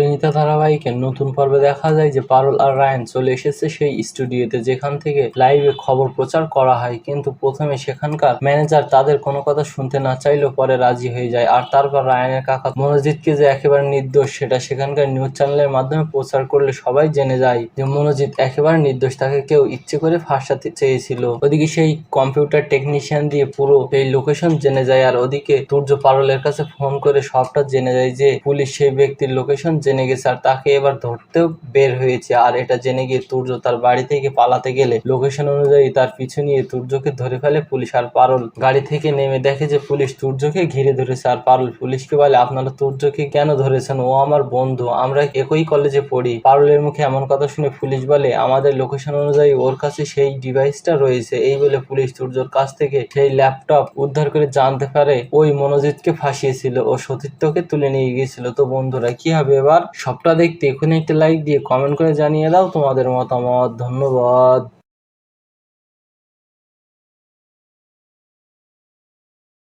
পরিণীতা ধারাবাহিকের নতুন পর্বে দেখা যায় যে পারুল আর রায়ন চলে এসেছে সেই স্টুডিওতে যেখান থেকে লাইভে খবর প্রচার করা হয়। কিন্তু প্রথমে সেখানকার ম্যানেজার তাদের কোনো কথা শুনতে না চাইলেও পরে রাজি হয়ে যায়। আর তারপর রায়নের কাকা মনোজিৎকে যে একেবারে নির্দোষ, সেটা সেখানকার নিউজ চ্যানেলের মাধ্যমে প্রচার করলে সবাই জেনে যায় যে মনোজিৎ একেবারে নির্দোষ, তাকে কেউ ইচ্ছে করে ফাঁসাতে চেয়েছিল। ওদিকে সেই কম্পিউটার টেকনিশিয়ান দিয়ে পুরো সেই লোকেশন জেনে যায়। আর ওদিকে তুর্য পারুলের কাছে ফোন করে সবটা জেনে যায় যে পুলিশ সেই ব্যক্তির লোকেশন জেনে গেছে আর তাকে এবার ধরতেও বের হয়েছে। আর এটা জেনে গিয়ে তুর্য তার বাড়ি থেকে পালাতে গেলে লোকেশন অনুযায়ী তার পিছু নিয়ে তুর্যকে ধরে ফেলে পুলিশ আর পারুল। গাড়ি থেকে নেমে দেখে যে পুলিশ তুর্যকে ঘিরে ধরেছে আর পারুল পুলিশকে বলে, আপনারা তুর্যকে কেন ধরেছেন? ও আমার বন্ধু। আমরা একই কলেজে পড়ি। পারুলের মুখে এমন কথা শুনে পুলিশ বলে, আমাদের লোকেশন অনুযায়ী ওর কাছে সেই ডিভাইসটা রয়েছে। এই বলে পুলিশ তুর্যর কাছ থেকে সেই ল্যাপটপ উদ্ধার করে জানতে পারে, ওই মনোজিৎকে ফাঁসিয়েছিল। ও সতীর্থকে তুলে নিয়ে গিয়েছিল। তো বন্ধুরা, কি হবে এবার? সবটা দেখতে এখনই একটা লাইক দিয়ে কমেন্ট করে জানিয়ে দাও তোমাদের মতামত ধন্যবাদ।